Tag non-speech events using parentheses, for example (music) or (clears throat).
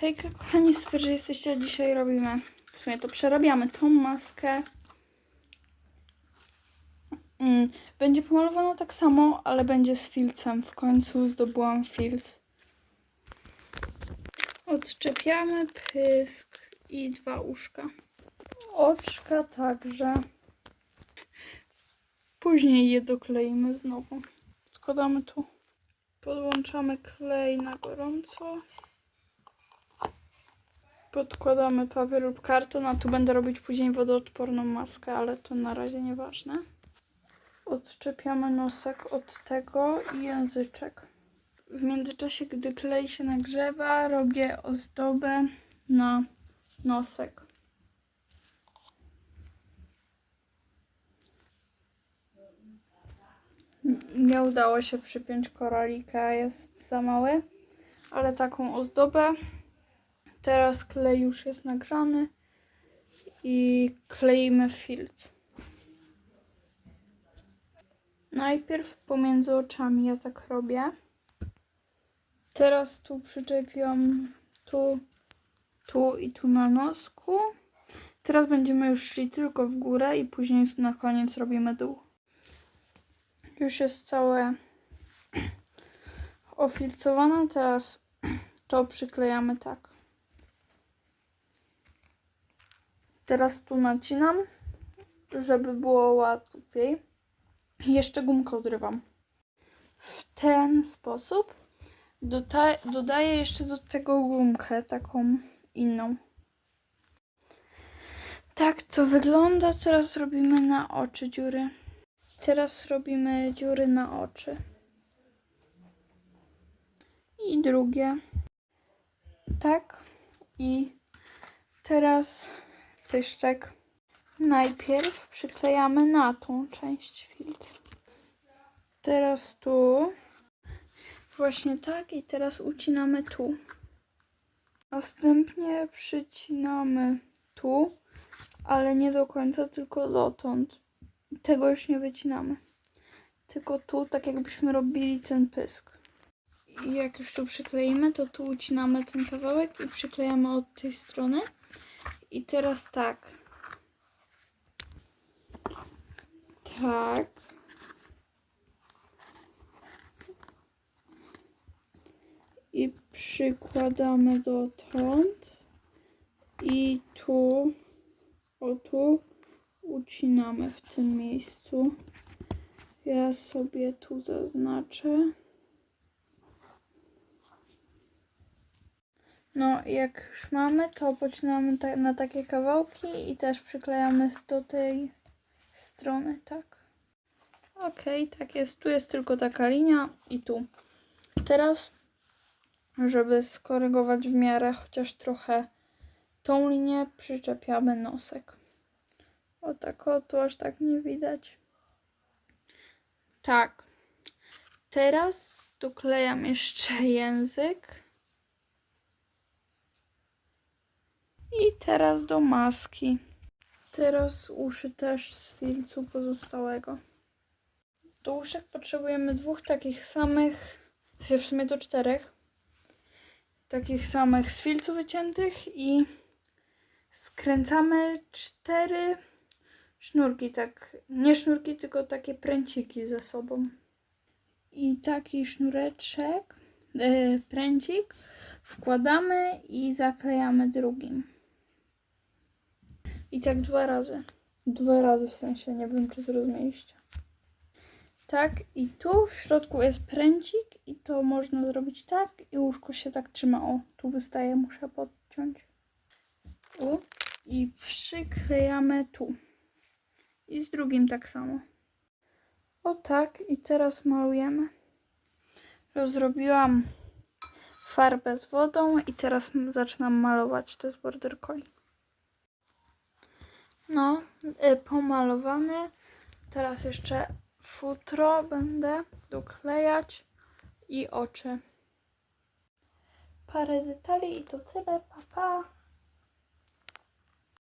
Hejka kochani, super, że jesteście. Dzisiaj robimy, w sumie to przerabiamy tą maskę. Mm, Będzie pomalowana tak samo, ale będzie z filcem. W końcu zdobyłam filc. Odczepiamy pysk i dwa uszka. Oczka także. Później je dokleimy znowu. Składamy tu. Podłączamy klej na gorąco. Podkładamy papier lub karton, a tu będę robić później wodoodporną maskę, ale to na razie nieważne. Odczepiamy nosek od tego i języczek. W międzyczasie, gdy klej się nagrzewa, robię ozdobę na nosek. Nie udało się przypiąć koralika, jest za mały, ale taką ozdobę. Teraz klej już jest nagrzany i kleimy filc. Najpierw pomiędzy oczami ja tak robię. Teraz tu przyczepiłam tu, tu i tu na nosku. Teraz będziemy już szli tylko w górę i później na koniec robimy dół. Już jest całe (clears throat) ofilcowane. Teraz to przyklejamy tak. Teraz tu nacinam, żeby było łatwiej. I Jeszcze gumkę odrywam. W ten sposób doda- dodaję jeszcze do tego gumkę, taką inną. Tak to wygląda. Teraz robimy na oczy dziury. Teraz robimy dziury na oczy. I drugie. Tak. I teraz pyszczek. Najpierw przyklejamy na tą część filtru. Teraz tu. Właśnie tak. I teraz ucinamy tu. Następnie przycinamy tu, ale nie do końca, tylko dotąd. Tego już nie wycinamy. Tylko tu, tak jakbyśmy robili ten pysk. I jak już tu przykleimy, to tu ucinamy ten kawałek i przyklejamy od tej strony. I teraz tak. Tak. I przykładamy dotąd. I tu, o tu, ucinamy w tym miejscu. Ja sobie tu zaznaczę. No, jak już mamy, to pocinamy na takie kawałki i też przyklejamy do tej strony, tak. Okej, tak jest. Tu jest tylko taka linia i tu. Teraz, żeby skorygować w miarę chociaż trochę tą linię, przyczepiamy nosek. O tak, o tu aż tak nie widać. Tak. Teraz doklejam jeszcze język. I teraz do maski. Teraz uszy też z filcu pozostałego. Do uszek potrzebujemy dwóch takich samych, w sumie do czterech, takich samych z filcu wyciętych i skręcamy cztery sznurki, tak, nie sznurki, tylko takie pręciki ze sobą. I taki sznureczek, yy, pręcik wkładamy i zaklejamy drugim. I tak dwa razy. Dwa razy w sensie, nie wiem czy zrozumieliście. Tak, i tu w środku jest pręcik i to można zrobić tak i łóżko się tak trzyma. O, tu wystaje, muszę podciąć. Tu i przyklejamy tu. I z drugim tak samo. O tak, i teraz malujemy. Rozrobiłam farbę z wodą i teraz zaczynam malować. To jest border collie. No, y, pomalowany. Teraz jeszcze futro będę doklejać i oczy. Parę detali i to tyle. Pa, pa.